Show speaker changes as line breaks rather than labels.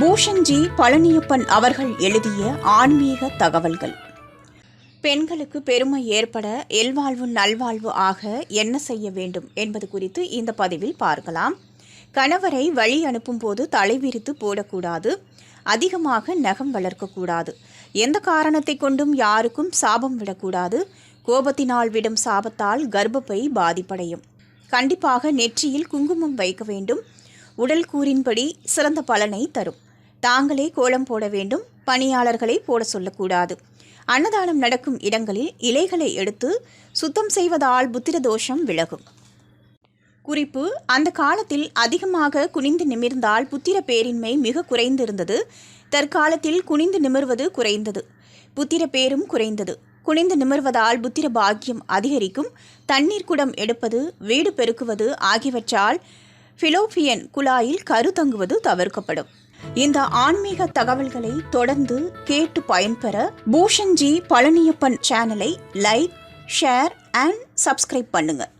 பூஷன்ஜி பழனியப்பன் அவர்கள் எழுதிய ஆன்மீக தகவல்கள். பெண்களுக்கு பெருமை ஏற்பட எல்வாழ்வு நல்வாழ்வு ஆக என்ன செய்ய வேண்டும் என்பது குறித்து இந்த பதிவில் பார்க்கலாம். கணவரை வழி அனுப்பும்போது தலைவிரித்து போடக்கூடாது. அதிகமாக நகம் வளர்க்கக்கூடாது. எந்த காரணத்தை கொண்டும் யாருக்கும் சாபம் விடக்கூடாது. கோபத்தினால் விடும் சாபத்தால் கர்ப்பப்பை பாதிப்படையும். கண்டிப்பாக நெற்றியில் குங்குமம் வைக்க வேண்டும். உடல் கூறின்படி சிறந்த பலனை தரும். தாங்களே கோலம் போட வேண்டும் பணியாளர்களை போட சொல்லக்கூடாது. அன்னதானம் நடக்கும் இடங்களில் இலைகளை எடுத்து சுத்தம் செய்வதால் புத்திர தோஷம் விலகும். குறிப்பு அந்த காலத்தில் அதிகமாக குனிந்து நிமிர்ந்தால் புத்திர பேரின்மை மிக குறைந்திருந்தது. தற்காலத்தில் குனிந்து நிமிர்வது குறைந்தது. புத்திர பேரும் குறைந்தது. குனிந்து நிமிர்வதால் புத்திர பாக்கியம் அதிகரிக்கும். தண்ணீர் குடம் எடுப்பது வீடு பெருக்குவது ஆகியவற்றால் ஃபிலோபியன் குழாயில் கரு தங்குவது தவிர்க்கப்படும். இந்த ஆன்மீக தகவல்களை தொடர்ந்து கேட்டு பயன்பெற பூஷன்ஜி பழனியப்பன் சேனலை லைக் ஷேர் அண்ட் சப்ஸ்கிரைப் பண்ணுங்கள்